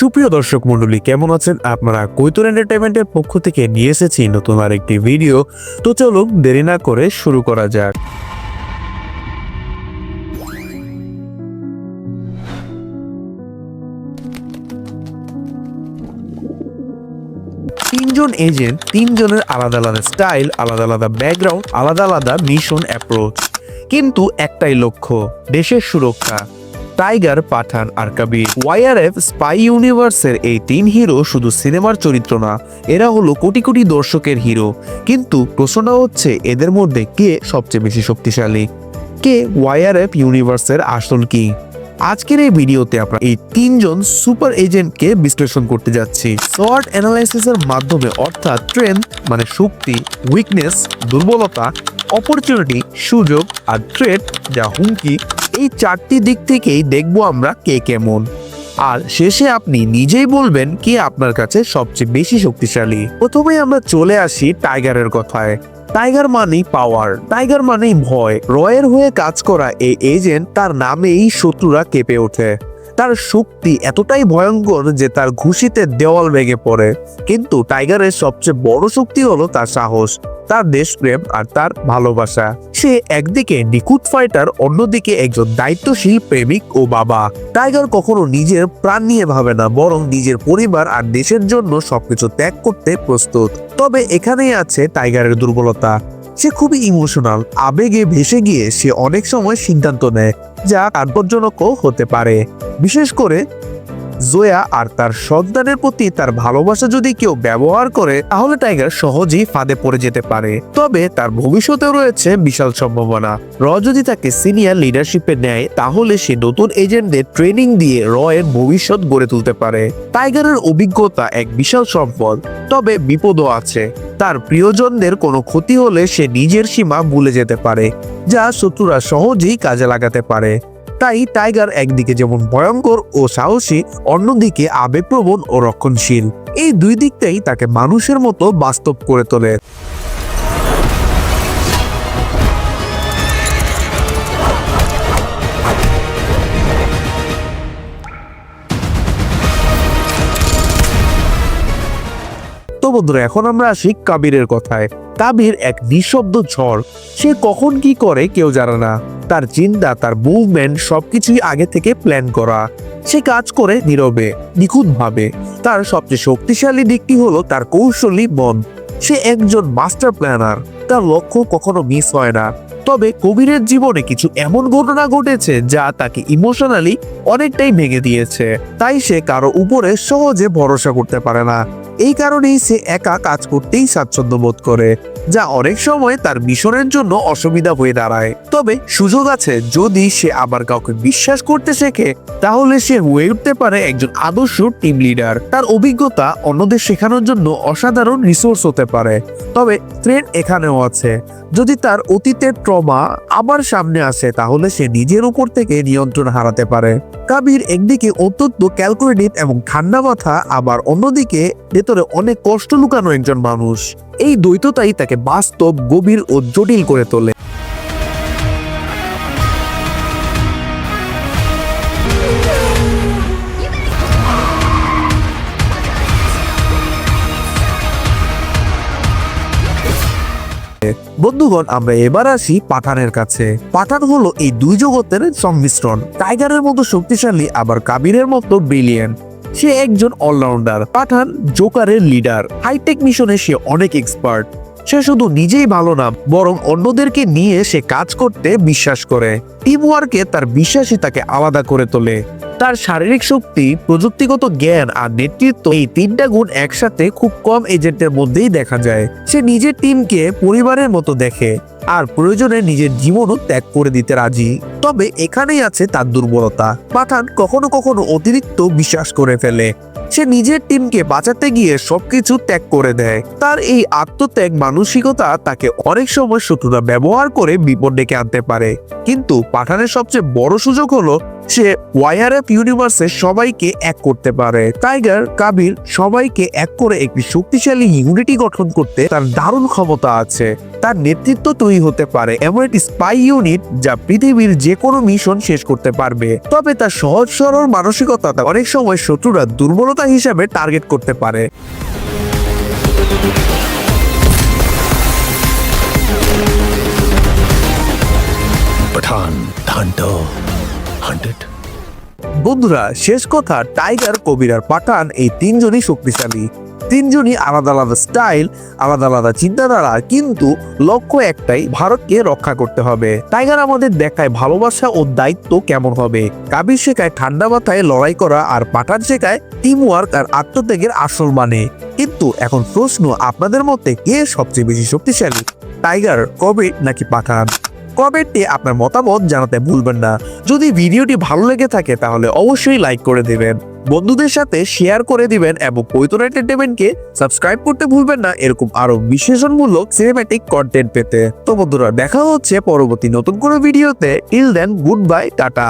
সুপ্রিয় দর্শক মণ্ডলী, কেমন আছেন? আপনারা কৈতুর এন্টারটেনমেন্টের পক্ষ থেকে নিয়ে এসেছি নতুন আরেকটি ভিডিও। তো চলুন দেরি না করে শুরু করা যাক। তিনজন এজেন্ট তিনজনের আলাদা আলাদা স্টাইল আলাদা আলাদা ব্যাকগ্রাউন্ড আলাদা আলাদা মিশন অ্যাপ্রোচ কিন্তু একটাই লক্ষ্য, দেশের সুরক্ষা। টাইগার, পাঠান আর কবির। ওয়াইআরএফ, স্পাই ইউনিভার্সের এই তিন হিরো শুধু সিনেমার চরিত্র না, এরা হলো কোটি কোটি দর্শকের হিরো। কিন্তু প্রশ্নটা হচ্ছে, এদের মধ্যে কে সবচেয়ে বেশি শক্তিশালী? কে ওয়াইআরএফ ইউনিভার্সের আসল কি? আজকের এই ভিডিওতে আমরা এই তিনজন সুপার এজেন্টকে বিশ্লেষণ করতে যাচ্ছি। শর্ট অ্যানালাইসিসের মাধ্যমে অর্থাৎ ট্রেন্ড মানে শক্তি উইকনেস দুর্বলতা অপরচুনিটি সুযোগ আর ট্রেড যা হুমকি এই চারটি দিক থেকেই দেখব আমরা কে কেমন। আর শেষে আপনি নিজেই বলবেন কে আপনার কাছে সবচেয়ে বেশি শক্তিশালী। প্রথমে আমরা চলে আসি টাইগারের কথায়। টাইগার মানেই পাওয়ার, টাইগার মানেই ভয়। রয়ের হয়ে কাজ করা এই এজেন্ট তার নামেই শত্রুরা কেঁপে ওঠে। তার শক্তি এতটাই ভয়ঙ্কর যে তার ঘুষিতে দেওয়াল ভেঙে পড়ে। কিন্তু টাইগারের সবচেয়ে বড় শক্তি হলো তার সাহস, তার দেশপ্রেম আর তার ভালোবাসা। সে একদিকে নিখুঁত ফাইটার অন্যদিকে একজন দায়িত্বশীল প্রেমিক ও বাবা। টাইগার কখনো নিজের প্রাণ নিয়ে ভাবে না, বরং নিজের পরিবার আর দেশের জন্য সবকিছু ত্যাগ করতে প্রস্তুত। তবে এখানেই আছে টাইগারের দুর্বলতা। সে খুবই ইমোশনাল আবেগে ভেসে গিয়ে সে অনেক সময় সিদ্ধান্ত নেয়, যা কার্পজনকও হতে পারে। বিশেষ করে জোয়া আর তার সন্তানের প্রতি তার ভালোবাসা যদি কেউ ব্যবহার করে, তাহলে টাইগার সহজেই ফাঁদে পড়ে যেতে পারে। তবে তার ভবিষ্যতেও রয়েছে বিশাল সম্ভাবনা। র যদি তাকে সিনিয়র লিডারশিপে নেয়, তাহলে সে নতুন এজেন্টদের ট্রেনিং দিয়ে র এর ভবিষ্যৎ গড়ে তুলতে পারে। টাইগারের অভিজ্ঞতা এক বিশাল সম্পদ, তবে বিপদও আছে। তার প্রিয়জনদের কোনো ক্ষতি হলে সে নিজের সীমা ভুলে যেতে পারে, যা শত্রুরা সহজেই কাজে লাগাতে পারে। তাই টাইগার একদিকে যেমন ভয়ঙ্কর ও সাহসী, অন্যদিকে আবেগপ্রবণ ও রক্ষণশীল। এই দুই দিকটাই তাকে মানুষের মতো বাস্তব করে তোলে। বন্ধুরা, এখন আমরা আসি কাবিরের কথায়। কাবির এক নিঃশব্দ ঝড়, সে কখন কি করে কেউ জানে না। তার চিন্তা, তার মুভমেন্ট সবকিছুই আগে থেকে প্ল্যান করা। সে কাজ করে নীরবে, নিখুঁতভাবে। তার সবচেয়ে শক্তিশালী দিকটি হলো তার কৌশলী মন। সে একজন মাস্টার প্ল্যানার তার লক্ষ্য কখনো মিস হয় না। তবে কবিরের জীবনে কিছু এমন ঘটনা ঘটেছে যা তাকে ইমোশনালি অনেকটাই ভেঙে দিয়েছে। তাই সে কারও উপরে সহজে ভরসা করতে পারে না। এই কারণেই সে একা কাজ করতেই স্বাচ্ছন্দ্য বোধ করে, যা অনেক সময় তার মিশনের জন্য অসুবিধা হয়ে দাঁড়ায়। তবে সুযোগ আছে, যদি সে আবার কাউকে বিশ্বাস করতে শেখে, তাহলে সে হয়ে উঠতে পারে একজন আদর্শ টিম লিডার তার অভিজ্ঞতা অন্যদের শেখানোর জন্য অসাধারণ রিসোর্স হতে পারে। তবে ট্রেন এখানেও আছে। যদি তার অতীতের ট্রমা আবার সামনে আসে, তাহলে সে নিজের উপর থেকে নিয়ন্ত্রণ হারাতে পারে। কাবির একদিকে অত্যন্ত ক্যালকুলেটিভ এবং ঠান্ডা মাথা, আবার অন্যদিকে ভেতরে অনেক কষ্ট লুকানো একজন মানুষ। এই দ্বৈততাই তাকে বাস্তব, গভীর ও জটিল করে তোলে। বন্ধুগণ, আমরা এবার আসি পাঠানের কাছে। পাঠান হলো এই দুই জগতের সংমিশ্রণ। টাইগারের মতো শক্তিশালী, আবার কাবিরের মতো ব্রিলিয়েন্ট সে একজন অলরাউন্ডার পাঠান জোকারের লিডার হাইটেক মিশনে সে অনেক এক্সপার্ট সে শুধু নিজেই ভালো না, বরং অন্যদেরকে নিয়ে সে কাজ করতে বিশ্বাস করে। টিম ওয়ার্কে তার বিশ্বাসই তাকে আলাদা করে তোলে। তার শারীরিক শক্তি, প্রযুক্তিগত জ্ঞান আর নেতৃত্ব এই তিনটা গুণ একসাথে খুব কম এজেন্টের মধ্যেই দেখা যায়। সে নিজের টিমকে পরিবারের মতো দেখে আর প্রয়োজনে নিজের জীবনও ত্যাগ করে দিতে রাজি। তবে এখানেই আছে তার দুর্বলতা। পাঠান কখনো কখনো অতিরিক্ত বিশ্বাস করে ফেলে। সে নিজের টিমকে বাঁচাতে গিয়ে সবকিছু ত্যাগ করে দেয়। তার এই আত্মত্যাগ মানসিকতা তাকে অনেক সময় শত্রুরা ব্যবহার করে বিপদ ডেকে আনতে পারে। কিন্তু পাঠানের সবচেয়ে বড় সুযোগ হলো সে ওয়াইআরএফ ইউনিভার্সে সবাইকে এক করতে পারে। টাইগার কাবির সবাইকে এক করে একটি শক্তিশালী ইউনিটি গঠন করতে তার দারুণ ক্ষমতা আছে। তার নেতৃত্ব তৈরি হতে পারে এমন একটি স্পাই ইউনিট যা পৃথিবীর যে কোনো মিশন শেষ করতে পারবে। তবে তার সহজ সরল মানসিকতা অনেক সময় শত্রুরা দুর্বলতা হিসাবে টার্গেট করতে পারে। Hunted. বন্ধুরা, শেষ কথা টাইগার কবির আর পাঠান এই তিনজনই শক্তিশালী। তিনজনই আলাদা আলাদা স্টাইল আলাদা আলাদা চিন্তাধারা, কিন্তু লক্ষ্য একটাই, ভারতকে রক্ষা করতে হবে। টাইগার আমাদের দেখায় ভালোবাসা ও দায়িত্ব কেমন হবে। কাবির শেখায় ঠান্ডা মাথায় লড়াই করা আর পাঠান শেখায় টিম ওয়ার্ক আর আত্মত্যাগের আসল মানে। কিন্তু এখন প্রশ্ন, আপনাদের মধ্যে কে সবচেয়ে বেশি শক্তিশালী? টাইগার কবির নাকি পাঠান কমেন্টে আপনার মতামত জানাতে ভুলবেন না। যদি ভিডিওটি ভালো লেগে থাকে তাহলে অবশ্যই লাইক করে দেবেন। বন্ধুদের সাথে শেয়ার করে দিবেন এবং পৈতন এন্টারটেনমেন্টকে সাবস্ক্রাইব করতে ভুলবেন না। এরকম আরও বিশেষণমূলক সিনেম্যাটিক কন্টেন্ট পেতে। তো বন্ধুরা, দেখা হচ্ছে পরবর্তী নতুন কোনো ভিডিওতে till then good bye ta-ta.